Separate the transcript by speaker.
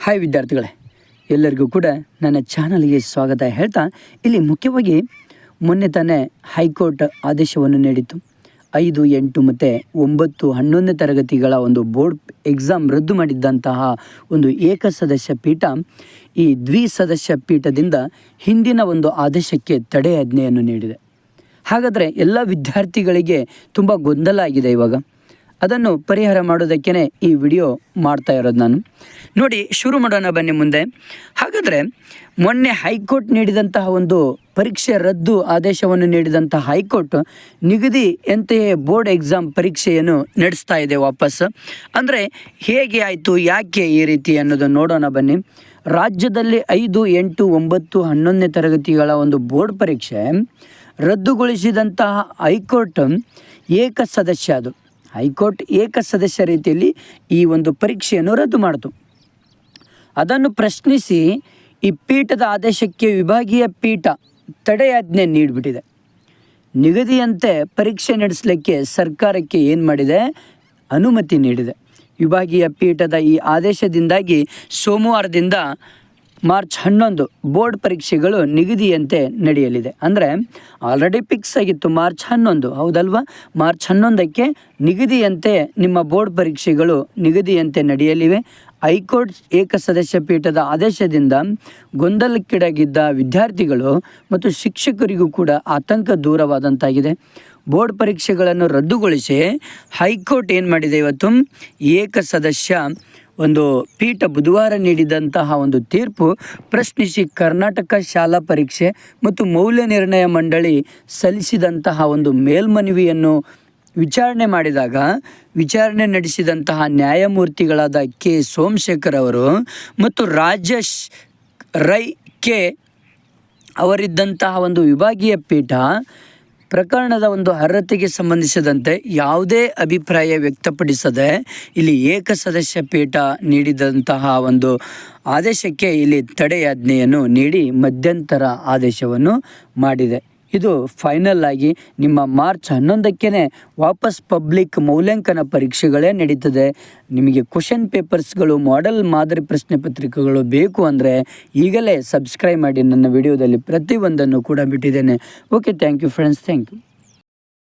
Speaker 1: Hi ವಿದ್ಯಾರ್ಥಿಗಳೇ, ಎಲ್ಲರಿಗೂ ಕೂಡ ನನ್ನ ಚಾನಲ್ಗೆ ಸ್ವಾಗತ. ಹೇಳ್ತಾ, ಇಲ್ಲಿ ಮುಖ್ಯವಾಗಿ ಮೊನ್ನೆ ತಾನೇ ಹೈಕೋರ್ಟ್ ಆದೇಶವನ್ನು ನೀಡಿತ್ತು. ಐದು, ಎಂಟು ಮತ್ತು ಒಂಬತ್ತು, ಹನ್ನೊಂದನೇ ತರಗತಿಗಳ ಒಂದು ಬೋರ್ಡ್ ಎಕ್ಸಾಮ್ ರದ್ದು ಮಾಡಿದ್ದಂತಹ ಒಂದು ಏಕಸದಸ್ಯ ಪೀಠ, ಈ ದ್ವಿಸದಸ್ಯ ಪೀಠದಿಂದ ಹಿಂದಿನ ಒಂದು ಆದೇಶಕ್ಕೆ ತಡೆಯಾಜ್ಞೆಯನ್ನು ನೀಡಿದೆ. ಹಾಗಾದರೆ ಎಲ್ಲ ವಿದ್ಯಾರ್ಥಿಗಳಿಗೆ ತುಂಬ ಗೊಂದಲ ಆಗಿದೆ ಇವಾಗ. ಅದನ್ನು ಪರಿಹಾರ ಮಾಡೋದಕ್ಕೇ ಈ ವಿಡಿಯೋ ಮಾಡ್ತಾ ಇರೋದು ನಾನು. ನೋಡಿ, ಶುರು ಮಾಡೋಣ ಬನ್ನಿ ಮುಂದೆ. ಹಾಗಾದರೆ, ಮೊನ್ನೆ ಹೈಕೋರ್ಟ್ ನೀಡಿದಂತಹ ಒಂದು ಪರೀಕ್ಷೆ ರದ್ದು ಆದೇಶವನ್ನು ನೀಡಿದಂತಹ ಹೈಕೋರ್ಟ್ ನಿಗದಿ ಎಂತೆಯೇ ಬೋರ್ಡ್ ಎಕ್ಸಾಮ್ ಪರೀಕ್ಷೆಯನ್ನು ನಡೆಸ್ತಾ ಇದೆ ವಾಪಸ್. ಅಂದರೆ, ಹೇಗೆ ಆಯಿತು, ಯಾಕೆ ಈ ರೀತಿ ಅನ್ನೋದು ನೋಡೋಣ ಬನ್ನಿ. ರಾಜ್ಯದಲ್ಲಿ ಐದು, ಎಂಟು, ಒಂಬತ್ತು, ಹನ್ನೊಂದನೇ ತರಗತಿಗಳ ಒಂದು ಬೋರ್ಡ್ ಪರೀಕ್ಷೆ ರದ್ದುಗೊಳಿಸಿದಂತಹ ಹೈಕೋರ್ಟ್ ಏಕ ಸದಸ್ಯ ಅದು. ಹೈಕೋರ್ಟ್ ಏಕ ಸದಸ್ಯ ರೀತಿಯಲ್ಲಿ ಈ ಒಂದು ಪರೀಕ್ಷೆಯನ್ನು ರದ್ದು ಮಾಡಿತು. ಅದನ್ನು ಪ್ರಶ್ನಿಸಿ ಈ ಪೀಠದ ಆದೇಶಕ್ಕೆ ವಿಭಾಗೀಯ ಪೀಠ ತಡೆಯಾಜ್ಞೆ ನೀಡಿಬಿಟ್ಟಿದೆ. ನಿಗದಿಯಂತೆ ಪರೀಕ್ಷೆ ನಡೆಸಲಿಕ್ಕೆ ಸರ್ಕಾರಕ್ಕೆ ಏನು ಮಾಡಿದೆ? ಅನುಮತಿ ನೀಡಿದೆ. ವಿಭಾಗೀಯ ಪೀಠದ ಈ ಆದೇಶದಿಂದಾಗಿ ಸೋಮವಾರದಿಂದ ಮಾರ್ಚ್ ಹನ್ನೊಂದು ಬೋರ್ಡ್ ಪರೀಕ್ಷೆಗಳು ನಿಗದಿಯಂತೆ ನಡೆಯಲಿದೆ. ಅಂದರೆ ಆಲ್ರೆಡಿ ಫಿಕ್ಸ್ ಆಗಿತ್ತು ಮಾರ್ಚ್ ಹನ್ನೊಂದು. ಹೌದಲ್ವಾ? ಮಾರ್ಚ್ ಹನ್ನೊಂದಕ್ಕೆ ನಿಗದಿಯಂತೆ ನಿಮ್ಮ ಬೋರ್ಡ್ ಪರೀಕ್ಷೆಗಳು ನಿಗದಿಯಂತೆ ನಡೆಯಲಿವೆ. ಹೈಕೋರ್ಟ್ ಏಕಸದಸ್ಯ ಪೀಠದ ಆದೇಶದಿಂದ ಗೊಂದಲಕ್ಕೀಡಾಗಿದ್ದ ವಿದ್ಯಾರ್ಥಿಗಳು ಮತ್ತು ಶಿಕ್ಷಕರಿಗೂ ಕೂಡ ಆತಂಕ ದೂರವಾದಂತಾಗಿದೆ. ಬೋರ್ಡ್ ಪರೀಕ್ಷೆಗಳನ್ನು ರದ್ದುಗೊಳಿಸಿ ಹೈಕೋರ್ಟ್ ಏನು ಮಾಡಿದೆ ಇವತ್ತು? ಏಕಸದಸ್ಯ ಒಂದು ಪೀಠ ಬುಧವಾರ ನೀಡಿದಂತಹ ಒಂದು ತೀರ್ಪು ಪ್ರಶ್ನಿಸಿ ಕರ್ನಾಟಕ ಶಾಲಾ ಪರೀಕ್ಷೆ ಮತ್ತು ಮೌಲ್ಯ ನಿರ್ಣಯ ಮಂಡಳಿ ಸಲ್ಲಿಸಿದಂತಹ ಒಂದು ಮೇಲ್ಮನವಿಯನ್ನು ವಿಚಾರಣೆ ಮಾಡಿದಾಗ, ವಿಚಾರಣೆ ನಡೆಸಿದಂತಹ ನ್ಯಾಯಮೂರ್ತಿಗಳಾದ ಕೆ. ಸೋಮಶೇಖರ್ ಅವರು ಮತ್ತು ರಾಜೇಶ್ ರೈ ಕೆ ಅವರಿದ್ದಂತಹ ಒಂದು ವಿಭಾಗೀಯ ಪೀಠ ಪ್ರಕರಣದ ಒಂದು ಅರ್ಹತೆಗೆ ಸಂಬಂಧಿಸಿದಂತೆ ಯಾವುದೇ ಅಭಿಪ್ರಾಯ ವ್ಯಕ್ತಪಡಿಸದೆ ಇಲ್ಲಿ ಏಕಸದಸ್ಯ ಪೀಠ ನೀಡಿದಂತಹ ಒಂದು ಆದೇಶಕ್ಕೆ ಇಲ್ಲಿ ತಡೆಯಾಜ್ಞೆಯನ್ನು ನೀಡಿ ಮಧ್ಯಂತರ ಆದೇಶವನ್ನು ಮಾಡಿದೆ. ಇದು ಫೈನಲ್ ಆಗಿ ನಿಮ್ಮ ಮಾರ್ಚ್ ಹನ್ನೊಂದಕ್ಕೇ ವಾಪಸ್ ಪಬ್ಲಿಕ್ ಮೌಲ್ಯಾಂಕನ ಪರೀಕ್ಷೆಗಳೇ ನಡೀತದೆ. ನಿಮಗೆ ಕ್ವಶನ್ ಪೇಪರ್ಸ್ಗಳು ಮಾಡೆಲ್ ಮಾದರಿ ಪ್ರಶ್ನೆ ಪತ್ರಿಕೆಗಳು ಬೇಕು ಅಂದರೆ ಈಗಲೇ ಸಬ್ಸ್ಕ್ರೈಬ್ ಮಾಡಿ ನನ್ನ ವಿಡಿಯೋದಲ್ಲಿ ಪ್ರತಿಯೊಂದನ್ನು ಕೂಡ ಬಿಟ್ಟಿದ್ದೇನೆ. Okay thank you friends thank you